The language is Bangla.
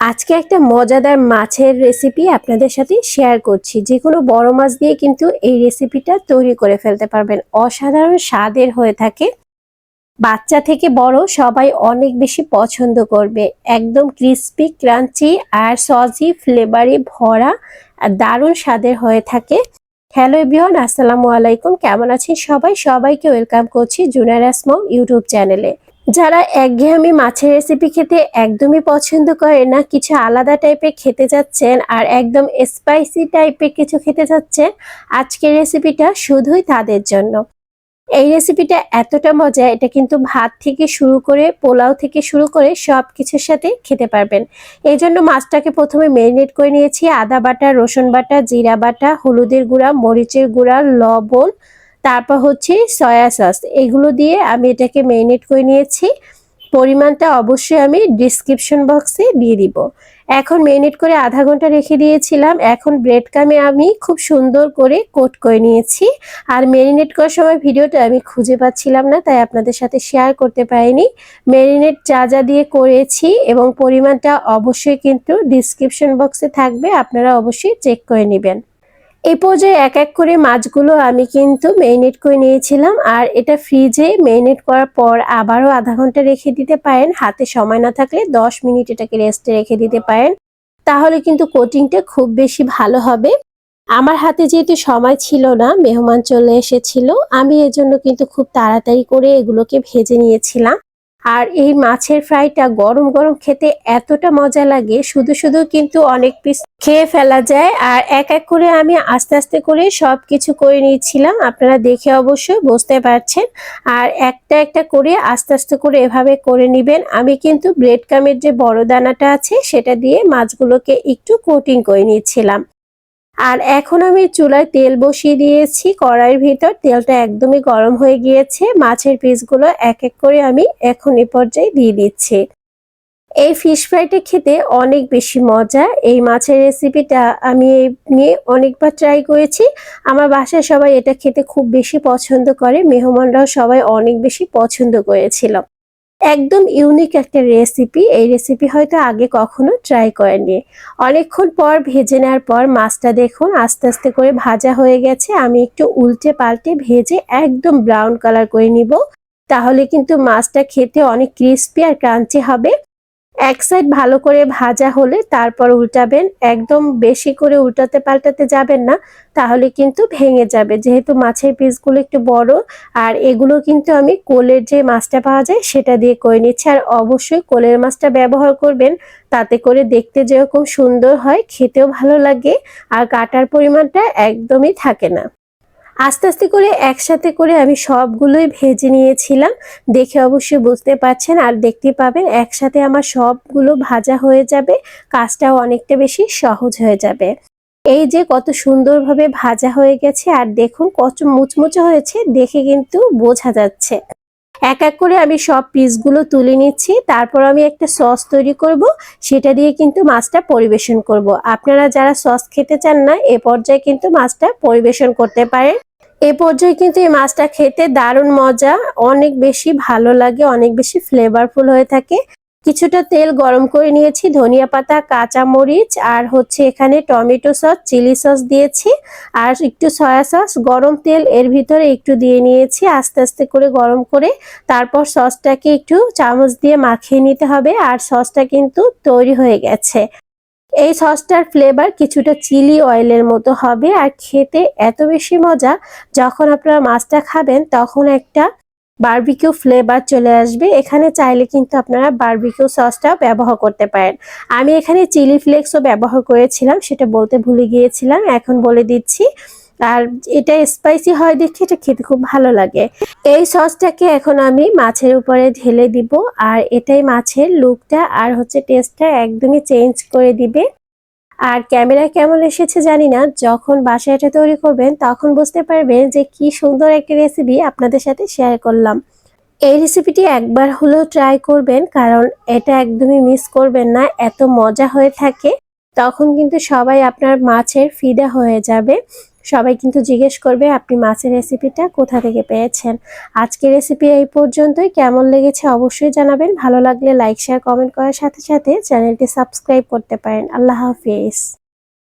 আজকে একটা মজাদার মাছের রেসিপি আপনাদের সাথে শেয়ার করছি। যে কোনো বড় মাছ দিয়ে কিন্তু এই রেসিপিটা তৈরি করে ফেলতে পারবেন। অসাধারণ স্বাদের হয়ে থাকে। বাচ্চা থেকে বড় সবাই অনেক বেশি পছন্দ করবে। একদম ক্রিস্পি ক্রাঞ্চি আর সজি ফ্লেভারে ভরা দারুণ স্বাদের হয়ে থাকে। হ্যালো এভরিওয়ান আসসালামু আলাইকুম। কেমন আছেন সবাই? সবাইকে ওয়েলকাম করছি জুনার আসমম ইউটিউব চ্যানেলে যারা একঘেয়েমি মাছের রেসিপি খেতে একদমই পছন্দ করে না, কিছু আলাদা টাইপের খেতে যাচ্ছেন আর একদম স্পাইসি টাইপের কিছু খেতে যাচ্ছেন, আজকের রেসিপিটা শুধুই তাদের জন্য। এই রেসিপিটা এতটা মজা, এটা কিন্তু ভাত থেকে শুরু করে, পোলাও থেকে শুরু করে সব কিছুর সাথে খেতে পারবেন। এই জন্য মাছটাকে প্রথমে ম্যারিনেট করে নিয়েছি, আদা বাটা, রসুন বাটা, জিরা বাটা, হলুদের গুঁড়া, মরিচের গুঁড়া, লবণ তারপর হচ্ছে সয়া সস এগুলো দিয়ে আমি এটাকে ম্যারিনেট করে নিয়েছি। পরিমাণটা অবশ্যই আমি ডিসক্রিপশন বক্সে দিয়ে দিব। এখন ম্যারিনেট করে আধা ঘণ্টা রেখে দিয়েছিলাম। এখন ব্রেড কামে আমি খুব সুন্দর করে কোট করে নিয়েছি। আর ম্যারিনেট করার সময় ভিডিওটা আমি খুঁজে পাচ্ছিলাম না, তাই আপনাদের সাথে শেয়ার করতে পারিনি। ম্যারিনেট যা যা দিয়ে করেছি এবং পরিমাণটা অবশ্যই কিন্তু ডিসক্রিপশন বক্সে থাকবে। আপনারা অবশ্যই চেক করে নেবেন। এই পর্যায়ে এক এক করে মাছগুলো আমি কিন্তু মেরিনেট করে নিয়েছিলাম। আর এটা ফ্রিজে মেরিনেট করার পর আবারও আধা ঘণ্টা রেখে দিতে পারেন। হাতে সময় না থাকলে দশ মিনিট এটাকে রেস্টে রেখে দিতে পারেন। তাহলে কিন্তু কোটিংটা খুব বেশি ভালো হবে। আমার হাতে যেহেতু সময় ছিল না, মেহমান চলে এসেছিল, আমি এজন্য কিন্তু খুব তাড়াতাড়ি করে এগুলোকে ভেজে নিয়েছিলাম। আর এই মাছের ফ্রাইটা গরম গরম খেতে এতটা মজা লাগে, শুধু শুধু কিন্তু অনেক পিস খেয়ে ফেলা যায়। আর এক এক করে আমি আস্তে আস্তে করে সব কিছু করে নিয়েছিলাম, আপনারা দেখে অবশ্যই বুঝতে পারছেন। আর একটা একটা করে আস্তে আস্তে করে এভাবে করে নেবেন। আমি কিন্তু ব্রেড কামের যে বড় দানাটা আছে, সেটা দিয়ে মাছগুলোকে একটু কোটিং করে নিয়েছিলাম। আর এখন আমি চুলায় তেল বসিয়ে দিয়েছি। কড়াইয়ের ভিতর তেলটা একদমই গরম হয়ে গিয়েছে। মাছের পিসগুলো এক এক করে আমি এখন এ পর্যায়ে দিয়ে দিচ্ছি। এই ফিশ ফ্রাইটা খেতে অনেক বেশি মজা। এই মাছের রেসিপিটা আমি নিয়ে অনেকবার ট্রাই করেছি। আমার বাসায় সবাই এটা খেতে খুব বেশি পছন্দ করে। মেহমানরাও সবাই অনেক বেশি পছন্দ করেছিল। একদম ইউনিক একটা রেসিপি এই রেসিপি হয়তো আগে কখনো ট্রাই করেননি। অনেকক্ষণ পর ভেজে নেওয়ার পর মাছটা দেখুন, আস্তে আস্তে করে ভাজা হয়ে গেছে। আমি একটু উল্টে পাল্টে ভেজে একদম ব্রাউন কালার করে নিব। তাহলে কিন্তু মাছটা খেতে অনেক ক্রিস্পি আর ক্রাঞ্চি হবে। এক সাইড ভালো করে ভাজা হলে তারপর উল্টাবেন, একদম বেশি করে উল্টাতে পাল্টাতে যাবেন না, তাহলে কিন্তু ভেঙে যাবে। যেহেতু মাছের পিসগুলো একটু বড়, আর এগুলো কিন্তু আমি কোলের যে মাছটা পাওয়া যায় সেটা দিয়ে করে নিচ্ছি। আর অবশ্যই কোলের মাছটা ব্যবহার করবেন, তাতে করে দেখতে যেরকম সুন্দর হয়, খেতেও ভালো লাগে, আর কাটার পরিমাণটা একদমই থাকে না। আস্তে আস্তে করে একসাথে করে আমি সবগুলোই ভেজে নিয়েছিলাম। দেখে অবশ্যই বুঝতে পারছেন আর দেখতে পাবেন একসাথে আমার সবগুলো ভাজা হয়ে যাবে, কাজটাও অনেকটা বেশি সহজ হয়ে যাবে। এই যে কত সুন্দরভাবে ভাজা হয়ে গেছে আর দেখুন কত মুচমুচে হয়েছে, দেখে কিন্তু বোঝা যাচ্ছে। এক এক করে আমি সব পিসগুলো তুলে নিচ্ছি, তারপর আমি একটা সস তৈরি করব, সেটা দিয়ে কিন্তু মাছটা পরিবেশন করব। আপনারা যারা সস খেতে চান না, এ পর্যায়ে কিন্তু মাছটা পরিবেশন করতে পারেন। এ পর্যায়ে কিন্তু এই মাছটা খেতে দারুণ মজা। অনেক বেশি ভালো লাগে, অনেক বেশি ফ্লেভারফুল হয়ে থাকে। কিছুটা তেল গরম করে নিয়েছি, ধনিয়া পাতা কাঁচা মরিচ আর হচ্ছে এখানে টমেটো সস, চিলি সস দিয়েছি, আর একটু সয়া সস, গরম তেল এর ভিতরে একটু দিয়ে নিয়েছি, আস্তে আস্তে করে গরম করে। তারপর সসটাকে একটু চামচ দিয়ে মাখিয়ে নিতে হবে, আর সসটা কিন্তু তৈরি হয়ে গেছে। এই সসটার ফ্লেভার কিছুটা চিলি অয়েলের মতো হবে আর খেতে এত বেশি মজা, যখন আপনারা মাছটা খাবেন তখন একটা বার্বিকিউ ফ্লেভার চলে আসবে। এখানে চাইলে কিন্তু আপনারা বার্বিকিউ সসটাও ব্যবহার করতে পারেন। আমি এখানে চিলি ফ্লেক্সও ব্যবহার করেছিলাম, সেটা বলতে ভুলে গিয়েছিলাম। এখন বলে দিচ্ছি আর এটা স্পাইসি হয় দেখে এটা খেতে খুব ভালো লাগে। এই সসটাকে এখন আমি মাছের উপরে ঢেলে দিব আর এটাই মাছের লুকটা আর হচ্ছে টেস্টটা একদমই চেঞ্জ করে দিবে। আর ক্যামেরা কেমন এসেছে জানি না, যখন বাসায় এটা তৈরি করবেন তখন বুঝতে পারবেন যে কি সুন্দর একটা রেসিপি আপনাদের সাথে শেয়ার করলাম। এই রেসিপিটি একবার হলেও ট্রাই করবেন কারণ এটা একদমই মিস করবেন না, এত মজা হয়ে থাকে, তখন কিন্তু সবাই আপনার মাছের ফিদা হয়ে যাবে। সবাই কিন্তু জিজ্ঞেস করবে, আপনি মাছের রেসিপিটা কোথা থেকে পেয়েছেন? আজকের রেসিপি এই পর্যন্তই। কেমন লেগেছে অবশ্যই জানাবেন। ভালো লাগলে লাইক শেয়ার কমেন্ট করার সাথে সাথে চ্যানেলটি সাবস্ক্রাইব করতে পারেন। আল্লাহ হাফিজ।